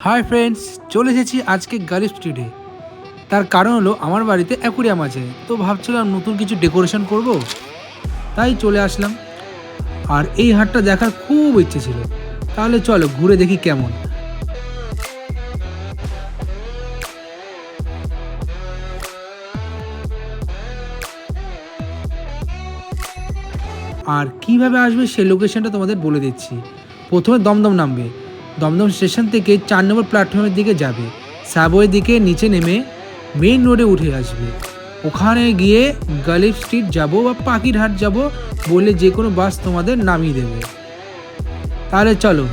Hi friends চলে এসেছি আজকে গালিফ স্ট্রিটে তার কারণ হলো আমার বাড়িতে অ্যাকুরিয়াম আছে, তো ভাবছিলাম নতুন কিছু ডেকোরেশন করব। তাই চলে আসলাম। আর এই হাটটা দেখার খুব ইচ্ছে ছিল। তাহলে চলো ঘুরে দেখি কেমন। আর কীভাবে আসবে সে লোকেশনটা তোমাদের বলে দিচ্ছি। প্রথমে দমদম নামবে। দমদম স্টেশন থেকে চার নম্বর প্ল্যাটফর্মের দিকে যাবে। সাবওয়ের দিকে নিচে নেমে মেইন রোডে উঠে আসবে। ওখানে গিয়ে গালিফ স্ট্রিট যাব বা পাখিরহাট যাব বলে যে কোনো বাস তোমাদের নামিয়ে দেবে। তাহলে চলো,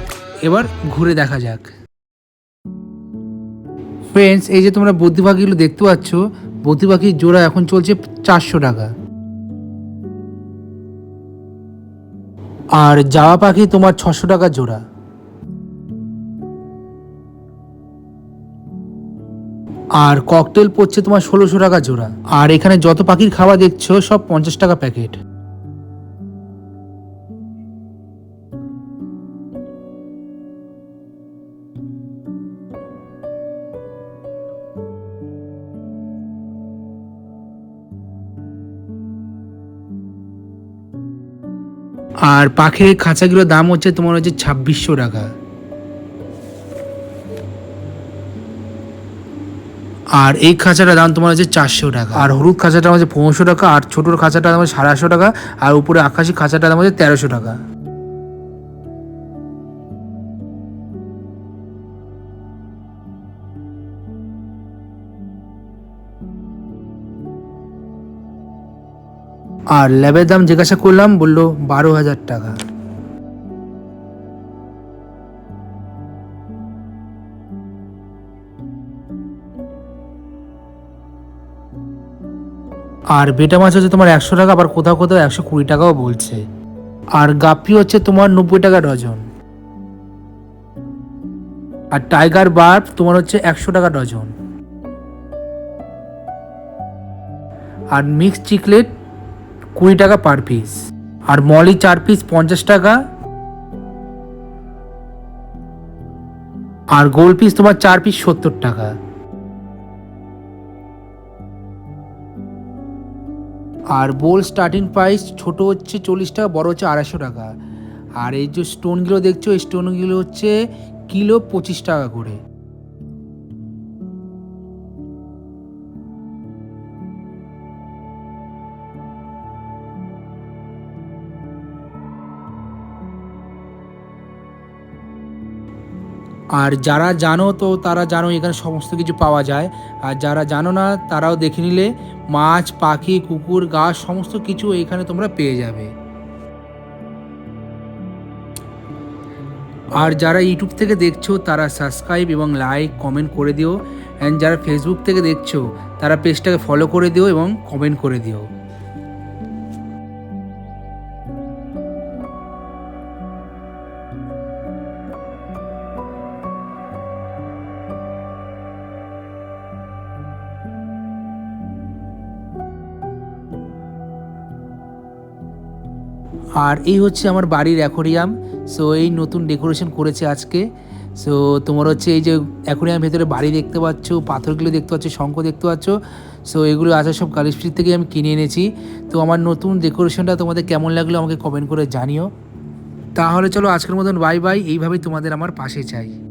এবার ঘুরে দেখা যাক। ফ্রেন্ডস এই যে তোমরা বুদ্ধি পাখিগুলো দেখতে পাচ্ছ বুদ্ধি পাখির জোড়া এখন চলছে চারশো টাকা। আর জাওয়া পাখি তোমার ছশো টাকা জোড়া। আর ককটেল পড়ছে তোমার ষোলোশো টাকা জোড়া। আর এখানে যত পাখির খাওয়া দেখছ, সব পঞ্চাশ টাকা প্যাকেট আর পাখির খাঁচাগুলোর দাম হচ্ছে তোমার হচ্ছে ছাব্বিশশো টাকা। আর এই খাঁচাটার দাম তোমার হচ্ছে চারশো টাকা। আর হলুদ খাঁচাটা হচ্ছে পনেরোশো টাকা, আর ছোটোর খাঁচাটা দাম হচ্ছে সাড়ে আটশো টাকা, আর উপরে আকাশি খাঁচাটা দাম হচ্ছে তেরোশো টাকা। আর ল্যাবের দাম জিজ্ঞাসা করলাম, বলল বারো হাজার টাকা। আর বেটা মাছ হচ্ছে তোমার একশো টাকা, আবার কোথাও কোথাও একশো কুড়ি টাকাও বলছে। আর গাপ্পি হচ্ছে তোমার নব্বই টাকা ডজন। আর টাইগার বার্ব তোমার হচ্ছে একশো টাকা ডজন। আর মিক্স চিকলেট কুড়ি টাকা পার পিস। আর মলি চার পিস পঞ্চাশ টাকা। আর গোল পিস তোমার চার পিস সত্তর টাকা। আর বোল স্টার্টিং প্রাইস ছোট হচ্ছে চল্লিশ টাকা, বড় হচ্ছে আড়াইশো টাকা। আর এই যে স্টোনগুলো দেখছ, এই স্টোনগুলো হচ্ছে কিলো পঁচিশ টাকা করে। আর যারা জানো তো তারা জানো এখানে সমস্ত কিছু পাওয়া যায়। আর যারা জানো না, তারাও দেখে নিলে মাছ, পাখি, কুকুর গাছ সমস্ত কিছু এখানে তোমরা পেয়ে যাবে। আর যারা ইউটিউব থেকে দেখছ, তারা সাবস্ক্রাইব এবং লাইক, কমেন্ট করে দিও। অ্যান্ড যারা ফেসবুক থেকে দেখছ, তারা পেজটাকে ফলো করে দিও এবং কমেন্ট করে দিও। আর এই হচ্ছে আমার বাড়ির অ্যাকোরিয়াম। সো এই নতুন ডেকোরেশন করেছে আজকে। সো তোমার হচ্ছে এই যে অ্যাকোরিয়াম ভেতরে বাড়ি দেখতে পাচ্ছ, পাথরগুলো দেখতে পাচ্ছ, শঙ্খ দেখতে পাচ্ছ। সো এগুলো আসার সব কালী স্ট্রিট থেকে আমি কিনে এনেছি। তো, আমার নতুন ডেকোরেশনটা তোমাদের কেমন লাগল আমাকে কমেন্ট করে জানিও। তাহলে চলো আজকের মতন বাই বাই এইভাবেই তোমাদের আমার পাশে চাই